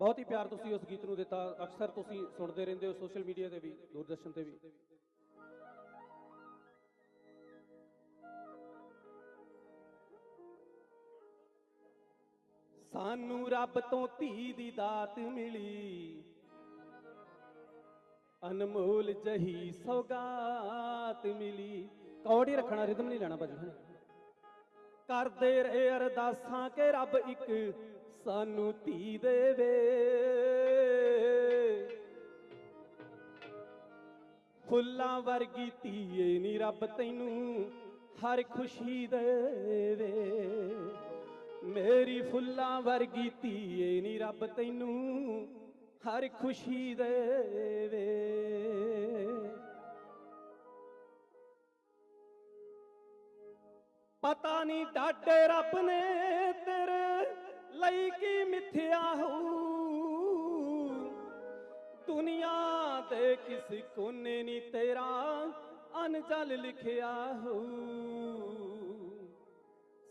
ਬਹੁਤ ਹੀ ਪਿਆਰ ਤੁਸੀਂ ਉਸ ਗੀਤ ਨੂੰ ਦਿੱਤਾ। ਅਕਸਰ ਤੁਸੀਂ ਸੁਣਦੇ ਰਹਿੰਦੇ ਹੋ ਸੋਸ਼ਲ ਮੀਡੀਆ ਤੇ ਵੀ, ਦੂਰਦਰਸ਼ਨ ਤੇ ਵੀ। ਸਾਨੂੰ ਰੱਬ ਤੋਂ ਧੀ ਦੀ ਦਾਤ ਮਿਲੀ। ਅਨਮੋਲ ਜਹੀ ਸੌਗਾਤ ਮਿਲੀ। ਕੌੜੀ ਰੱਖਣਾ, ਰਿਦਮ ਨਹੀਂ ਲੈਣਾ ਭਾਜੀ ਕਰਦੇ ਰਹੇ ਅਰਦਾਸਾਂ ਕੇ ਰੱਬ ਇੱਕ ਸਾਨੂੰ ਧੀ ਦੇਵੇ। ਫੁੱਲਾਂ ਵਰਗੀ ਧੀਏ ਨੀ ਰੱਬ ਤੈਨੂੰ ਹਰ ਖੁਸ਼ੀ ਦੇਵੇ। ਮੇਰੀ ਫੁੱਲਾਂ ਵਰਗੀ ਧੀਏ ਨੀ ਰੱਬ ਤੈਨੂੰ ਹਰ ਖੁਸ਼ੀ ਦੇਵੇ। ਪਤਾ ਨਹੀਂ ਡਾਡੇ ਰੱਬ ਨੇ ਤੇਰੇ ਲਈ ਕੀ ਮਿੱਥਿਆ ਹੋਊ? ਦੁਨੀਆ ਦੇ ਕਿਸ ਕੋਨੇ ਨਹੀਂ ਤੇਰਾ ਅਨਜਲ ਲਿਖਿਆ ਹੋਊ?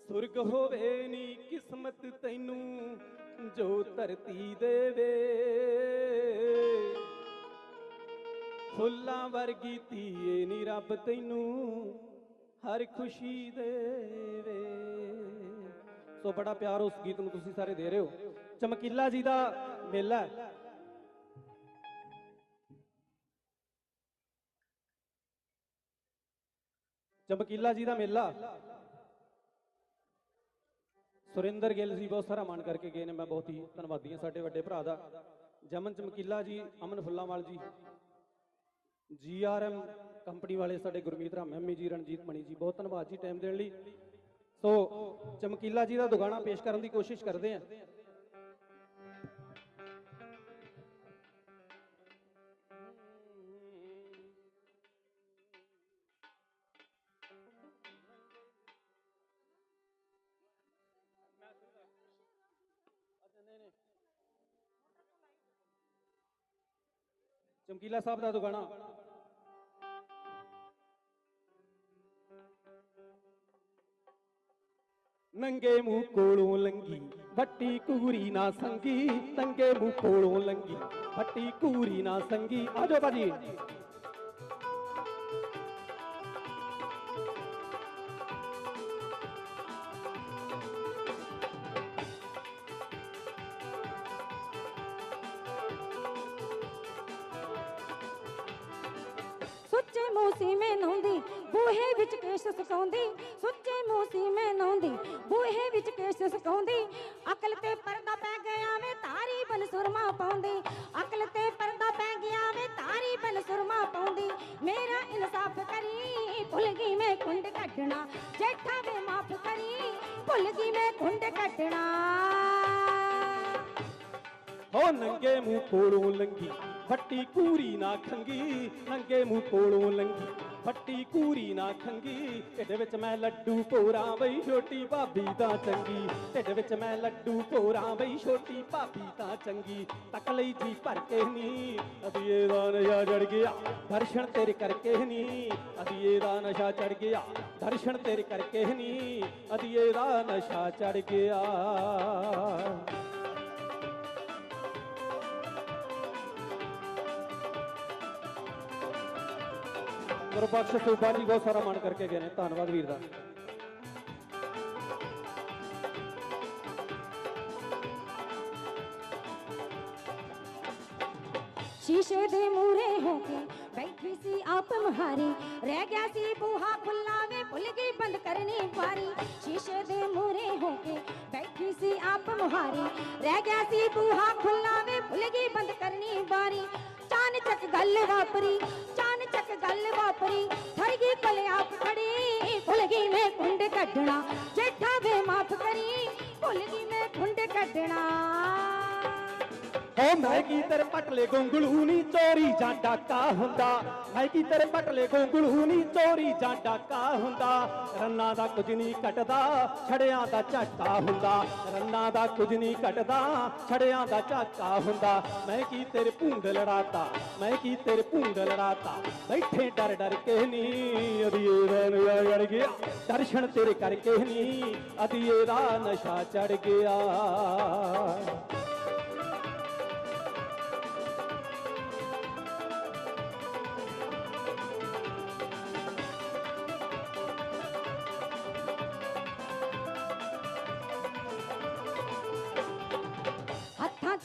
ਸੁਰਗ ਹੋਵੇ ਨੀ ਕਿਸਮਤ ਤੈਨੂੰ ਜੋ ਧਰਤੀ ਦੇਵੇ। ਫੁੱਲਾਂ ਵਰਗੀ ਧੀਏ ਨੀ ਰੱਬ ਤੈਨੂੰ ਹਰ ਖੁਸ਼ੀ ਦੇਵੇ। ਸੋ ਬੜਾ ਪਿਆਰ ਉਸ ਗੀਤ ਨੂੰ ਤੁਸੀਂ ਸਾਰੇ ਦੇ ਰਹੇ ਹੋ। ਚਮਕੀਲਾ ਜੀ ਦਾ ਮੇਲਾ ਚਮਕੀਲਾ ਜੀ ਦਾ ਮੇਲਾ। ਸੁਰਿੰਦਰ ਗਿੱਲ ਜੀ ਬਹੁਤ ਸਾਰਾ ਮਾਣ ਕਰਕੇ ਗਏ ਨੇ। ਮੈਂ ਬਹੁਤ ਹੀ ਧੰਨਵਾਦੀ ਹਾਂ ਸਾਡੇ ਵੱਡੇ ਭਰਾ ਦਾ। ਜਮਨ ਚਮਕੀਲਾ ਜੀ, ਅਮਨ ਫੁੱਲਾਂਵਾਲ ਜੀ ਜੀਆਰਐਮ ਕੰਪਨੀ ਵਾਲੇ ਸਾਡੇ ਗੁਰਮੀਤ ਰਾਮ ਐਮੀ ਜੀ ਰਣਜੀਤ ਮਣੀ ਜੀ, ਬਹੁਤ ਧੰਨਵਾਦ ਜੀ ਟਾਈਮ ਦੇਣ ਲਈ। ਸੋ ਚਮਕੀਲਾ ਜੀ ਦਾ ਦੁਗਾਣਾ ਪੇਸ਼ ਕਰਨ ਦੀ ਕੋਸ਼ਿਸ਼ ਕਰਦੇ ਆ ਚਮਕੀਲਾ ਸਾਹਿਬ ਦਾ ਦੁਗਾਣਾ। ਨੰਗੇ ਮੂੰਹ ਕੋਲੋਂ ਲੰਗੀ ਵੱਟੀ ਕੂਰੀ ਨਾ ਸੰਗੀ ਨੰਗੇ ਮੂੰਹ ਕੋਲੋਂ ਲੰਗੀ ਵੱਟੀ ਕੂਰੀ ਨਾ ਸੰਗੀ ਆਜੋ ਬਾਜੀ ਸੁੱਚੇ ਮੂੰਹ ਸੀ ਮੈਂ ਨੌਂਦੀ ਬੂਹੇ ਵਿੱਚ ਕੇਸ਼ ਸੁਕਾਉਂਦੀ ਸੁੱਚੇ ਮੂੰਹ ਸੀ ਮੈਂ ਨੌਂਦੀ, ਬੂਹੇ ਵਿੱਚ ਕੇਸ਼ ਸੁਕਾਉਂਦੀ। ਅਕਲ ਤੇ ਪਰਦਾ ਪੈ ਗਿਆ ਵੇ ਤਾਰੀ ਬਨ ਸੁਰਮਾ ਪਾਉਂਦੀ। ਅਕਲ ਤੇ ਪਰਦਾ ਪੈ ਗਿਆ ਵੇ ਤਾਰੀ ਬਨ ਸੁਰਮਾ ਪਾਉਂਦੀ। ਮੇਰਾ ਇਨਸਾਫ ਕਰੀ, ਭੁੱਲ ਗਈ ਮੈਂ ਕੁੰਡ ਕੱਢਣਾ। ਜੇਠਾ ਵੇ ਮਾਫ ਕਰੀ, ਭੁੱਲ ਗਈ ਮੈਂ ਕੁੰਡ ਕੱਢਣਾ। ਹੋ ਨੰਗੇ ਮੂੰਹ ਕੋਲੋਂ ਲੰਗੀ ਫੱਟੀ ਕੂਰੀ ਨਾ ਖੰਗੀ ਨੰਗੇ ਮੂੰਹ ਕੋਲੋਂ ਲੰਗੀ। ਫੱਟੀ ਕੂਰੀ ਨਾ ਖੰਗੀ ਢਿੱਡ ਵਿੱਚ ਮੈਂ ਲੱਡੂ ਪੋਰਾਂ ਬਈ, ਛੋਟੀ ਭਾਬੀ ਤਾਂ ਚੰਗੀ। ਢਿੱਡ ਵਿੱਚ ਮੈਂ ਲੱਡੂ ਪੋਰਾਂ ਬਈ, ਛੋਟੀ ਭਾਬੀ ਤਾਂ ਚੰਗੀ। ਤੱਕ ਲਈ ਜੀ ਭਰ ਕੇ ਨੀ, ਅਸੀਂ ਦਾ ਨਸ਼ਾ ਚੜ ਗਿਆ। ਦਰਸ਼ਨ ਤੇਰੇ ਕਰਕੇ ਨੀ, ਅਸੀਂ ਦਾ ਨਸ਼ਾ ਚੜ ਗਿਆ। ਦਰਸ਼ਨ ਤੇਰੇ ਕਰਕੇ ਨੀ, ਅਸੀਂ ਇਹਦਾ ਨਸ਼ਾ ਚੜ ਗਿਆ। ਗੁਰਬਖਸ਼ ਸੂਬਾ ਜੀ, ਬਹੁਤ ਸਾਰਾ ਮਾਣ ਕਰਕੇ ਗਏ ਨੇ। ਧੰਨਵਾਦ ਵੀਰ ਦਾ। ਸ਼ੀਸ਼ੇ ਦੇ ਮੂਰੇ ਹੋ ਕੇ ਸੀ ਆਪ ਮੁਹਾਰੀ। ਰਹਿ ਗਿਆ ਸੀ ਬੂਹਾ ਖੁੱਲਾ ਵੇ, ਭੁੱਲ ਗਈ ਬੰਦ ਕਰਨੀ ਬਾਰੀ ਸ਼ੀਸ਼ੇ ਦੇ ਮੂਰੇ ਹੋ ਕੇ ਬੈਠੀ ਸੀ ਆਪ ਮੁਹਾਰੀ। ਰਹਿ ਗਿਆ ਸੀ ਬੂਹਾ ਖੁੱਲਾ ਵੇ, ਭੁੱਲ ਗਈ ਬੰਦ ਕਰਨੀ ਬਾਰੀ ਚਾਨ ਚੱਕ ਗੱਲ ਵਾਪਰੀ ਚਾਨ ਚੱਕ ਗੱਲ ਵਾਪਰੀ। ਠਰ ਗਈ ਕਲੇ ਆਪ ਖੜੀ, ਭੁੱਲ ਗਈ ਮੈਂ ਕੁੰਡ ਕੱਢਣਾ। ਜੇਠਾ ਵੇ ਮਾਫ ਕਰੀ, ਭੁੱਲ ਗਈ ਮੈਂ ਕੁੰਡ ਕੱਢਣਾ। ਹੋ ਮੈਂ ਕੀ ਤੇਰੇ ਪਟਲੇ ਗੋਂਗਲੂ ਨੀ ਚੋਰੀ ਜਾਂ ਡਾਕਾ ਹੁੰਦਾ। ਮੈਂ ਕੀ ਤੇਰੇ ਪਟਲੇ ਗੋਂਗਲੂ ਨੀ ਚੋਰੀ ਜਾਂ ਡਾਕਾ ਹੁੰਦਾ। ਰੰਨਾ ਦਾ ਕੁਝ ਨਹੀਂ ਘਟਦਾ ਛੜਿਆਂ ਦਾ ਝਾਕਾ ਹੁੰਦਾ। ਰੰਨਾ ਦਾ ਕੁਝ ਨਹੀਂ ਘਟਦਾ ਛੜਿਆਂ ਦਾ ਝਾਕਾ ਹੁੰਦਾ। ਮੈਂ ਕੀ ਤੇਰੇ ਭੂੰਡ ਲੜਾਤਾ, ਮੈਂ ਕੀ ਤੇਰੇ ਭੂੰਡ ਲੜਾਤਾ। ਬੈਠੇ ਡਰ ਡਰ ਕੇ ਨੀ, ਅਧੀਏ ਦਾ ਨਸ਼ਾ ਚੜ ਗਿਆ। ਦਰਸ਼ਨ ਤੇਰੇ ਕਰਕੇ ਨੀ, ਅਧੀਏ ਦਾ ਨਸ਼ਾ ਚੜ ਗਿਆ।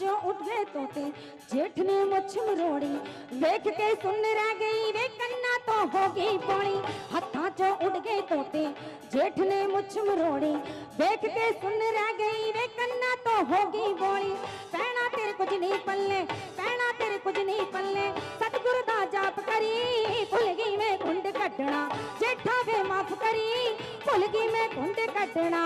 ਉੱਠ ਗਏ ਤੋਤੇ, ਜੇਠ ਨੇ ਮੁੱਛ ਮਰੋੜੀ ਵੇਖ ਕੇ ਸੁਣ ਰਹਿ ਗਈ ਵੇ ਕੰਨਾਂ ਤੋਂ ਹੋ ਗਈ ਪੌਣੀ ਹੱਥਾਂ 'ਚੋਂ ਉੱਡ ਗਏ ਤੋਤੇ, ਜੇਠ ਨੇ ਮੁੱਛ ਮਰੋੜੀ ਵੇਖ ਕੇ ਸੁਣ ਰਹਿ ਗਈ ਵੇ ਕੰਨਾਂ ਤੋਂ ਹੋ ਗਈ ਬੋਲੀ ਪੈਣਾ ਤੇਰੇ ਕੁਝ ਨਹੀਂ ਪੱਲੇ, ਪੈਣਾ ਤੇਰੇ ਕੁਝ ਨਹੀਂ ਪੱਲੇ। ਸਤਿਗੁਰ ਦਾ ਜਾਪ ਕਰੀ, ਭੁੱਲ ਗਈ ਮੈਂ ਕੁੰਡ ਕੱਢਣਾ। ਜੇਠਾ ਵੇ ਮਾਫ ਕਰੀ, ਭੁੱਲ ਗਈ ਮੈਂ ਕੁੰਡ ਕੱਢਣਾ।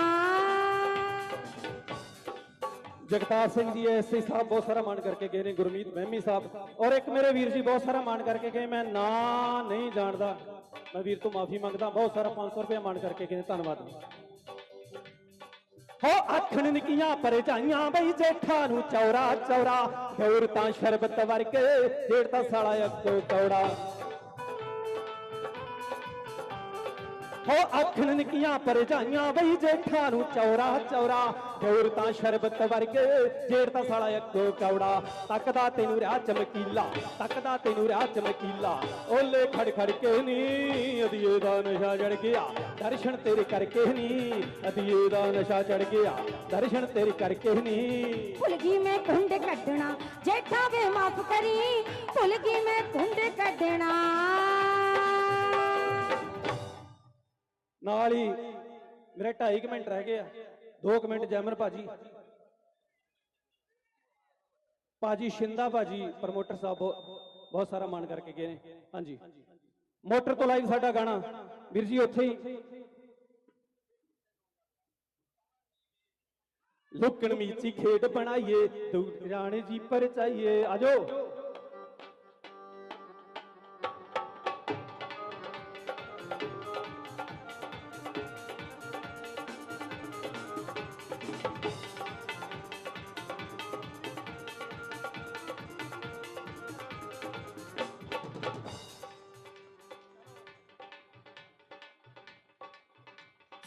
ਜਗਤਾਰ ਸਿੰਘ ਜੀ ਐਸਏ ਸਾਹਿਬ ਬਹੁਤ ਸਾਰਾ ਮਾਣ ਕਰਕੇ ਗਏ ਨੇ ਗੁਰਮੀਤ ਮਹਿਮੀ ਸਾਹਿਬ ਔਰ ਇੱਕ ਮੇਰੇ ਵੀਰ ਜੀ ਬਹੁਤ ਸਾਰਾ ਮਾਣ ਕਰਕੇ ਗਏ ਮੈਂ ਨਾ ਨਹੀਂ ਜਾਣਦਾ। ਮੈਂ ਵੀਰ ਤੋਂ ਮਾਫੀ ਮੰਗਦਾ ਬਹੁਤ ਸਾਰਾ 500 ਰੁਪਏ ਮਾਣ ਕਰਕੇ ਗਏ ਨੇ, ਧੰਨਵਾਦ। ਹੋ ਆਖਣ ਨਿੱਕੀਆਂ ਪਰਜਾਈਆਂ ਬਈ ਜੇਠਾ ਨੂੰ ਚੌਰਾ ਚੌਰਾ ਹੋਰ ਤਾਂ ਸ਼ਰਬਤ ਵਰਗੇ ਜੇੜ ਤਾਂ ਸਾਲਾ ਅੱਗੋ ਕੌੜਾ। ਹੋ ਆਖਣ ਨਿੱਕੀਆਂ ਪਰਜਾਈਆਂ ਬਈ ਜੇਠਾ ਨੂੰ ਚੌਰਾ ਚੌਰਾ। ਹੋਰ ਤਾਂ ਸ਼ਰਬਤ ਵਰਗੇ ਜੇੜ ਤਾਂ ਸਾਲਾ ਅੱਗੋ ਕੌੜਾ। ਤੱਕਦਾ ਤੈਨੂੰ ਰਿਆ ਚਮਕੀਲਾ, ਤੱਕਦਾ ਤੈਨੂੰ ਰਿਆ ਚਮਕੀਲਾ। ਓਲੇ ਖੜ ਖੜ ਕੇ ਨੀ ਅਦੀਏ ਦਾ ਨਸ਼ਾ ਚੜ ਗਿਆ। ਦਰਸ਼ਨ ਤੇਰੇ ਕਰਕੇ ਨੀ ਅਦੀਏ ਦਾ ਨਸ਼ਾ ਚੜ ਗਿਆ। ਦਰਸ਼ਨ ਤੇਰੇ ਕਰਕੇ ਨੀ। ਭੁੱਲ ਗਈ ਮੈਂ ਕੁੰਡ ਕੱਢਣਾ, ਜੇਠਾ ਵੇ ਮਾਫ ਕਰੀ। ਭੁੱਲ ਗਈ ਮੈਂ ਕੁੰਡ ਕੱਢਣਾ। ਨਾਲ ਹੀ ਮੇਰੇ 2.5 ਮਿੰਟ ਰਹਿ ਗਏ ਆ। 2 ਮਿੰਟ ਜੈਮਰ ਭਾਜੀ। ਭਾਜੀ ਸ਼ਿੰਦਾ ਭਾਜੀ, ਪ੍ਰਮੋਟਰ ਸਾਹਿਬ ਬਹੁਤ ਸਾਰਾ ਮਾਣ ਕਰਕੇ ਗਏ ਨੇ। ਹਾਂਜੀ। ਮੋਟਰ ਤੋਂ ਲਾਈਵ ਸਾਡਾ ਗਾਣਾ। ਵੀਰ ਜੀ, ਉੱਥੇ ਹੀ। ਲੁਕਣ ਮੀਚੀ ਖੇਡ ਬਣਾਈਏ, ਦੂਰ ਜਾਣੇ ਜੀ ਪਰਚਾਈਏ। ਚਾਹੀਏ ਆਜੋ।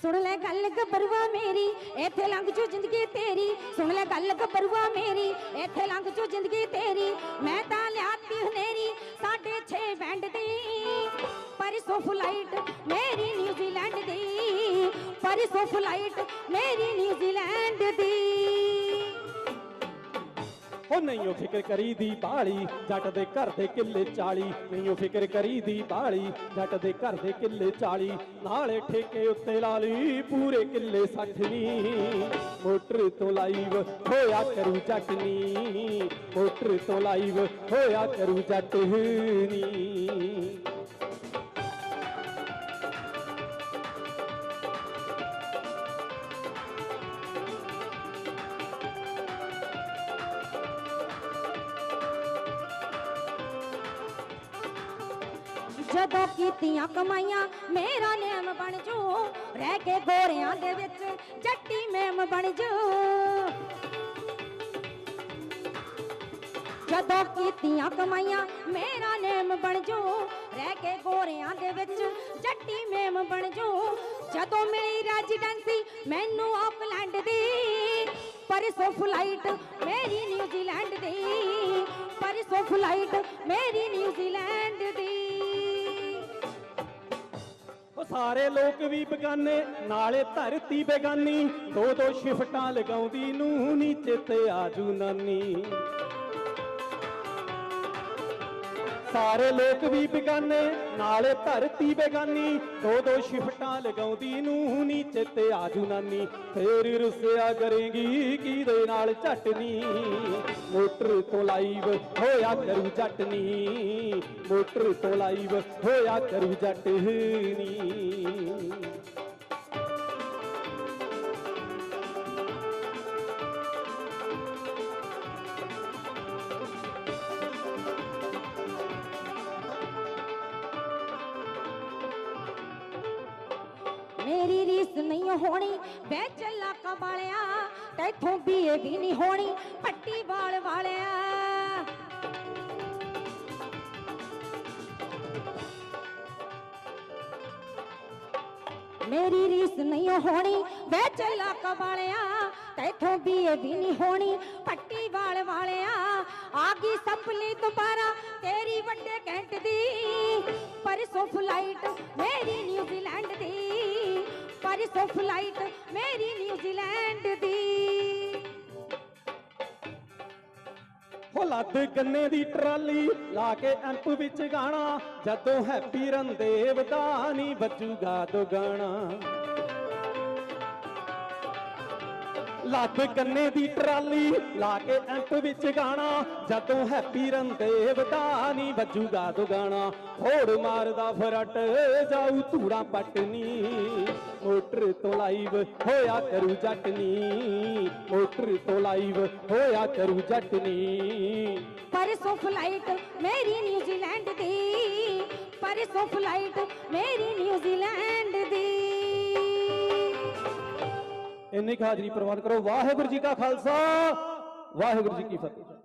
ਸੁਣ ਲੈ ਗੱਲ ਗੱਭਰੂਆ ਮੇਰੀ, ਇੱਥੇ ਲੰਘ ਜੂ ਜ਼ਿੰਦਗੀ ਤੇਰੀ। ਸੁਣ ਲੈ ਗੱਲ ਗੱਭਰੂਆ ਮੇਰੀ, ਇੱਥੇ ਲੰਘ ਜੂ ਜ਼ਿੰਦਗੀ ਤੇਰੀ। ਮੈਂ ਤਾਂ ਲਿਆਤੀ ਹਨੇਰੀ ਸਾਢੇ 6 ਬੈਂਡ ਦੀ। ਪਰਸੋਂ ਫਲਾਈਟ ਮੇਰੀ ਨਿਊਜ਼ੀਲੈਂਡ ਦੀ। ਪਰਸੋਂ ਫਲਾਈਟ ਮੇਰੀ ਨਿਊਜ਼ੀਲੈਂਡ ਦੀ। ਉਹ ਨਹੀਂ ਉਹ ਫਿਕਰ ਕਰੀ ਦੀ ਬਾਲੀ, ਜੱਟ ਦੇ ਘਰ ਦੇ ਕਿੱਲੇ 40 ਨਹੀਂ ਉਹ ਫਿਕਰ ਕਰੀ ਦੀ ਬਾਲੀ, ਜੱਟ ਦੇ ਘਰ ਦੇ ਕਿੱਲੇ 40 ਨਾਲੇ ਠੇਕੇ ਉੱਤੇ ਲਾ ਲਈ ਪੂਰੇ ਕਿੱਲੇ 60 ਨੀ ਮੋਟਰ ਤੋਂ ਲਾਈਵ ਹੋਇਆ ਕਰੂ ਜੱਟ ਨੀ। ਮੋਟਰ ਤੋਂ ਲਾਈਵ ਹੋਇਆ ਕਰੂ ਜੱਟ ਨੀ। ਜਦੋਂ ਕੀਤੀਆਂ ਕਮਾਈਆਂ, ਮੇਰਾ ਨੇਮ ਬਣ ਜੂ। ਰਹਿ ਕੇ ਗੋਰਿਆਂ ਦੇ ਵਿੱਚ ਜੱਟੀ ਮੇਮ ਬਣ ਜੂ। ਜਦੋਂ ਕੀਤੀਆਂ ਕਮਾਈਆਂ, ਮੇਰਾ ਨੇਮ ਬਣ ਜੂ। ਰਹਿ ਕੇ ਗੋਰਿਆਂ ਦੇ ਵਿੱਚ ਜੱਟੀ ਮੇਮ ਬਣ ਜੂ। ਜਦੋਂ ਮੇਰੀ ਰੈਜ਼ੀਡੈਂਸੀ ਮੈਨੂੰ ਆਕਲੈਂਡ ਦੀ ਪਰਸੋਂ ਫਲਾਈਟ ਮੇਰੀ ਨਿਊਜ਼ੀਲੈਂਡ ਦੀ ਪਰਸੋਂ ਫਲਾਈਟ ਮੇਰੀ ਨਿਊਜ਼ੀਲੈਂਡ ਦੀ। ਸਾਰੇ ਲੋਕ ਵੀ ਬਗਾਨੇ, ਨਾਲੇ ਧਰਤੀ ਬੇਗਾਨੀ। ਦੋ ਦੋ ਸ਼ਿਫਟਾਂ ਲਗਾਉਂਦੀ ਨੂੰ ਨੀਚੇ ਤੇ ਆਜੂ ਨਾਨੀ। ਸਾਰੇ ਲੋਕ ਵੀ ਬੇਗਾਨੇ, ਨਾਲੇ ਧਰਤੀ ਬੇਗਾਨੀ। ਦੋ ਦੋ ਸ਼ਿਫਟਾਂ ਲਗਾਉਂਦੀ ਨੂੰ ਨੀਚੇ ਤੇ ਆਜੂ ਨਾਨੀ। ਫੇਰ ਰੁੱਸਿਆ ਕਰੇਗੀ ਕਿਹਦੇ ਨਾਲ ਝਟਨੀ ਮੋਟਰ ਤੋਂ ਲਾਈਵ ਹੋਇਆ ਕਰੂ ਜੱਟਨੀ। ਮੋਟਰ ਤੋਂ ਲਾਈਵ ਹੋਇਆ ਕਰੂ ਜੱਟਨੀ। ਮੇਰੀ ਰੀਸ ਨਹੀਂ ਹੋਣੀ ਵੇ ਚੱਲਾ ਕਬਾਲਿਆ ਤੈਥੋਂ ਬੀਏ ਵੀ ਨਹੀਂ ਹੋਣੀ, ਪੱਟੀ ਵਾਲ ਵਾਲਿਆ। ਮੇਰੀ ਰੀਸ ਨਹੀਂ ਹੋਣੀ ਵੇ ਚੱਲਾ ਕਬਾਲਿਆ ਤੈਥੋਂ ਬੀਏ ਵੀ ਨਹੀਂ ਹੋਣੀ, ਪੱਟੀ ਵਾਲ ਵਾਲਿਆ। ਆ ਗਈ ਸੰਭਲੀ ਦੁਬਾਰਾ, ਤੇਰੀ ਵੱਡੇ ਕੈਂਟ ਦੀ ਪਰਸੋਂ ਫਲਾਈਟ ਮੇਰੀ ਨਿਊਜ਼ੀਲੈਂਡ ਦੀ। ਪਰਸੋਂ ਫਲਾਈਟ ਮੇਰੀ ਨਿਊਜ਼ੀਲੈਂਡ ਦੀ। ਹੋ ਲੱਦ ਗੰਨੇ ਦੀ ਟਰਾਲੀ ਲਾ ਕੇ ਐਂਪ ਵਿੱਚ ਗਾਣਾ, ਜਦੋਂ ਹੈਪੀ ਰੰਦੇਵ ਦਾ ਨਹੀਂ ਵੱਜੂਗਾ ਦੁਗਾਣਾ। ਲੱਦ ਗੰਨੇ ਦੀ ਟਰਾਲੀ ਲਾ ਕੇ ਐਂਪ ਵਿੱਚ ਗਾਣਾ। ਜਦੋਂ ਹੈਪੀ ਰੰਦੇਵ ਦਾ ਨਹੀਂ ਵੱਜੂਗਾ ਦੁਗਾਣਾ। ਹੋੜ ਮਾਰਦਾ ਫਰਟ, ਜਾਊ ਧੂੜਾ ਪਟਨੀ। ਮੋਟਰ ਤੋਂ ਲਾਈਵ ਹੋਇਆ ਕਰੂ ਜਟਨੀ। ਮੋਟਰ ਤੋਂ ਲਾਈਵ ਹੋਇਆ ਕਰੂ ਜਟਨੀ। ਪਰਸੋਂ ਫਲਾਈਟ ਮੇਰੀ ਨਿਊਜ਼ੀਲੈਂਡ ਦੀ। ਪਰਸੋਂ ਫਲਾਈਟ ਮੇਰੀ ਨਿਊਜ਼ੀਲੈਂਡ ਦੀ। ਇੰਨੀ ਕੁ ਹਾਜ਼ਰੀ ਪ੍ਰਵਾਨ ਕਰੋ। ਵਾਹਿਗੁਰੂ ਜੀ ਕਾ ਖਾਲਸਾ। ਵਾਹਿਗੁਰੂ ਜੀ ਕੀ ਫਤਿਹ।